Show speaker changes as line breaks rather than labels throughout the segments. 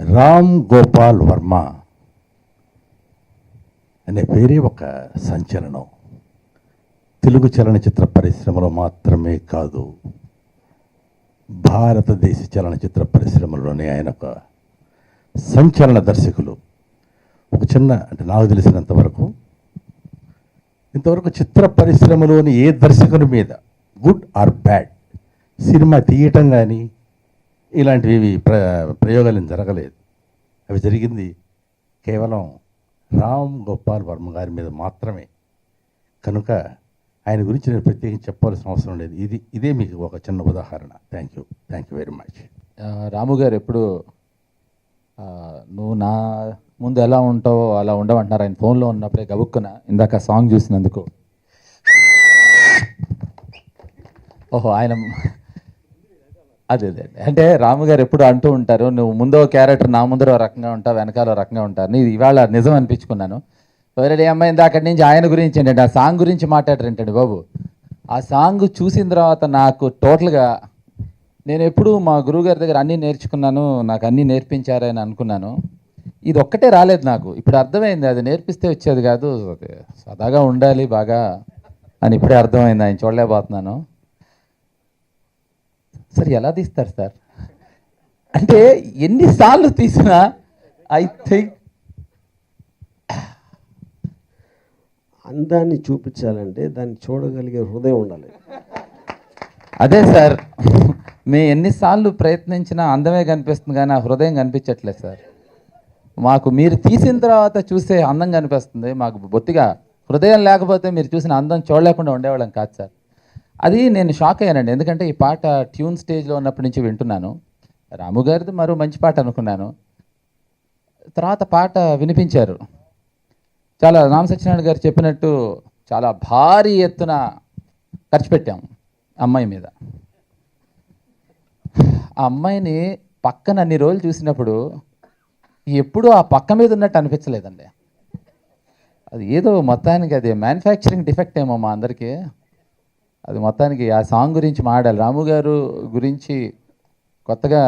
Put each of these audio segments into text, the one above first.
రామ్ గోపాల్ వర్మ అనే పేరే ఒక సంచలనం. తెలుగు చలనచిత్ర పరిశ్రమలో మాత్రమే కాదు భారతదేశ చలనచిత్ర పరిశ్రమలోనే ఆయన ఒక సంచలన దర్శకులు. ఒక చిన్న అంటే నాకు తెలిసినంత వరకు ఇంతవరకు చిత్ర పరిశ్రమలోని ఏ దర్శకుని మీద గుడ్ ఆర్ బ్యాడ్ సినిమా తీయటం కానీ ఇలాంటివి ప్ర ప్రయోగాలు జరగలేదు. అవి జరిగింది కేవలం రామ్ గోపాల్ వర్మ గారి మీద మాత్రమే. కనుక ఆయన గురించి నేను ప్రత్యేకించి చెప్పాల్సిన అవసరం లేదు. ఇది ఇదే మీకు ఒక చిన్న ఉదాహరణ. Thank you thank you very much
Ramu garu ఎప్పుడు నువ్వు నా ముందు ఎలా ఉంటావో అలా ఉండమంటున్నారు. ఆయన ఫోన్లో ఉన్నప్పుడే గబుక్కున ఇందాక సాంగ్ చూసినందుకు. ఓహో ఆయన అదే అదే అంటే రాము గారు ఎప్పుడు అంటూ ఉంటారు నువ్వు ముందో క్యారెక్టర్ నా ముందర రకంగా ఉంటావు వెనకాల రకంగా ఉంటారు ఇది ఇవాళ నిజం అనిపించుకున్నాను. వేరే అమ్మాయి అక్కడి నుంచి ఆయన గురించి ఏంటంటే ఆ సాంగ్ గురించి మాట్లాడరేంటండి బాబు. ఆ సాంగ్ చూసిన తర్వాత నాకు టోటల్గా నేను ఎప్పుడు మా గురువుగారి దగ్గర అన్నీ నేర్చుకున్నాను నాకు అన్నీ నేర్పించారని అనుకున్నాను. ఇది ఒక్కటే రాలేదు నాకు. ఇప్పుడు అర్థమైంది అది నేర్పిస్తే వచ్చేది కాదు. సదాగా ఉండాలి బాగా అని ఇప్పుడే అర్థమైంది ఆయన చూడలేకపోతున్నాను. సార్ ఎలా తీస్తారు సార్? అంటే ఎన్నిసార్లు తీసినా ఐ థింక్
అందాన్ని చూపించాలంటే దాన్ని చూడగలిగే హృదయం ఉండాలి.
అదే సార్ మేము ఎన్నిసార్లు ప్రయత్నించినా అందమే కనిపిస్తుంది కానీ ఆ హృదయం కనిపించట్లేదు సార్. మాకు మీరు తీసిన తర్వాత చూసే అందం కనిపిస్తుంది. మాకు బొత్తిగా హృదయం లేకపోతే మీరు చూసిన అందం చూడలేకుండా ఉండేవాళ్ళం కాదు సార్. అది నేను షాక్ అయ్యానండి. ఎందుకంటే ఈ పాట ట్యూన్ స్టేజ్లో ఉన్నప్పటి నుంచి వింటున్నాను. రాము గారిది మరో మంచి పాట అనుకున్నాను. తర్వాత పాట వినిపించారు. చాలా రామ సత్యనారాయణ గారు చెప్పినట్టు చాలా భారీ ఎత్తున ఖర్చు పెట్టాం అమ్మాయి మీద. ఆ అమ్మాయిని పక్కన అన్ని రోజులు చూసినప్పుడు ఎప్పుడూ ఆ పక్క మీద ఉన్నట్టు అనిపించలేదండి. అది ఏదో మొత్తానికి అది మ్యానుఫ్యాక్చరింగ్ డిఫెక్ట్ ఏమో మా అందరికీ. అది మొత్తానికి ఆ సాంగ్ గురించి మాడాలి రాము గారు గురించి కొత్తగా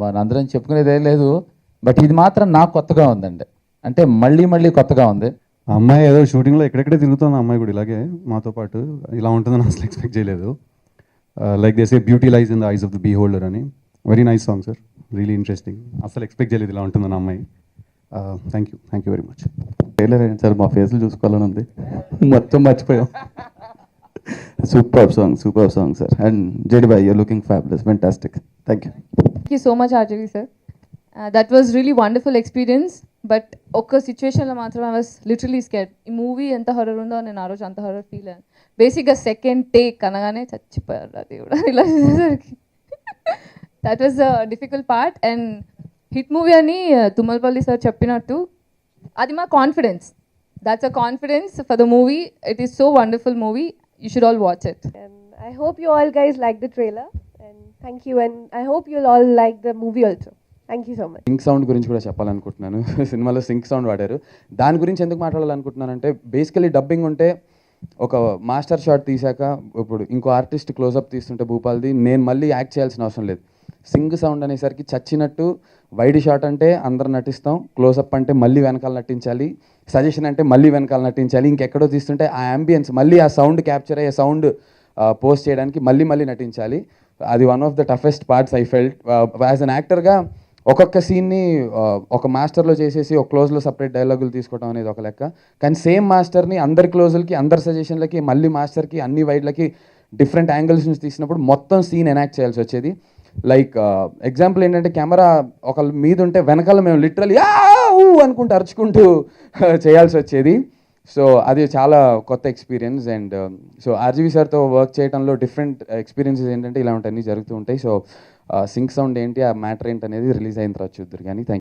మనందరం చెప్పుకునేది ఏం లేదు. బట్ ఇది మాత్రం నాకు కొత్తగా ఉందండి. అంటే మళ్ళీ మళ్ళీ కొత్తగా ఉంది.
ఆ అమ్మాయి ఏదో షూటింగ్లో ఎక్కడెక్కడే తిరుగుతుంది అమ్మాయి కూడా ఇలాగే మాతో పాటు. ఇలా ఉంటుందని అసలు ఎక్స్పెక్ట్ చేయలేదు. Like they say beauty lies in the eyes of the beholder అని. Very nice song sir really interesting అసలు ఎక్స్పెక్ట్ చేయలేదు ఇలా ఉంటుందని అమ్మాయి. Thank you thank you very much
trailer ఏంటి సార్ మా ఫేస్లు చూసుకోవాలని ఉంది. మొత్తం మర్చిపోయాం. Super song super song sir and జడి boy you're looking fabulous fantastic thank you
thank you so much Arjavi sir that was really wonderful experience but ఒక్క సిచ్యువేషన్లో మాత్రం ఐ వాస్ లిటరలీ స్కేర్ ఈ మూవీ ఎంత హర్రర్ ఉందో నేను ఆ రోజు అంత హర్రర్ ఫీల్ అయ్యాను. బేసిక్గా సెకండ్ టేక్ అనగానే చచ్చిపోయారు అది కూడా ఇలా చేసేసరికి. That was the difficult part and hit movie అని తుమ్మలపల్లి సార్ చెప్పినట్టు అది మా confidence that's a confidence for the movie it is so wonderful movie you should all watch it
And I hope you all guys like the trailer. And thank you. And I hope you'll all like the movie also. Thank you so much.
Sync sound గురించి కూడా చెప్పాలనుకుంటున్నాను సినిమాలో sync sound వాడారు దాని గురించి ఎందుకు మాట్లాడాలనుకుంటున్నానంటే basically dubbing ఉంటే ఒక మాస్టర్ షాట్ తీసాక ఇప్పుడు ఇంకో ఆర్టిస్ట్ క్లోజప్ తీస్తుంటే భూపాల్ది నేను మళ్ళీ యాక్ట్ చేయాల్సిన అవసరం లేదు సింగ్ సౌండ్ అనేసరికి చచ్చినట్టు వైడ్ షాట్ అంటే అందరు నటిస్తాం క్లోజప్ అంటే మళ్ళీ వెనకాల నటించాలి సజెషన్ అంటే మళ్ళీ వెనకాల నటించాలి ఇంకెక్కడో తీస్తుంటే ఆ అంబియన్స్ మళ్ళీ ఆ సౌండ్ క్యాప్చర్ అయ్యే సౌండ్ పోస్ట్ చేయడానికి మళ్ళీ మళ్ళీ నటించాలి. అది one of the toughest parts I felt as an యాక్టర్గా ఒక్కొక్క సీన్ని ఒక మాస్టర్లో చేసేసి ఒక క్లోజ్లో సపరేట్ డైలాగులు తీసుకోవడం అనేది ఒక లెక్క. కానీ సేమ్ మాస్టర్ని అందరి క్లోజులకి అందరి సజెషన్లకి మళ్ళీ మాస్టర్కి అన్ని వైడ్లకి డిఫరెంట్ యాంగిల్స్ నుంచి తీసినప్పుడు మొత్తం సీన్ ఎనాక్ట్ చేయాల్సి వచ్చేది. లైక్ ఎగ్జాంపుల్ uh, ఏంటంటే కెమెరా ఒకళ్ళ మీద ఉంటే వెనకాల మేము లిటరలీ ఊ అనుకుంటూ అరుచుకుంటూ చేయాల్సి వచ్చేది. సో అది చాలా కొత్త experience and so R G V సార్తో వర్క్ చేయడంలో డిఫరెంట్ ఎక్స్పీరియన్సెస్ ఏంటంటే ఇలాంటివన్నీ జరుగుతూ ఉంటాయి. సో సింక్ సౌండ్ ఏంటి ఆ మ్యాటర్ ఏంటి అనేది రిలీజ్ అయిన తర్వాత చూద్దరు కానీ థ్యాంక్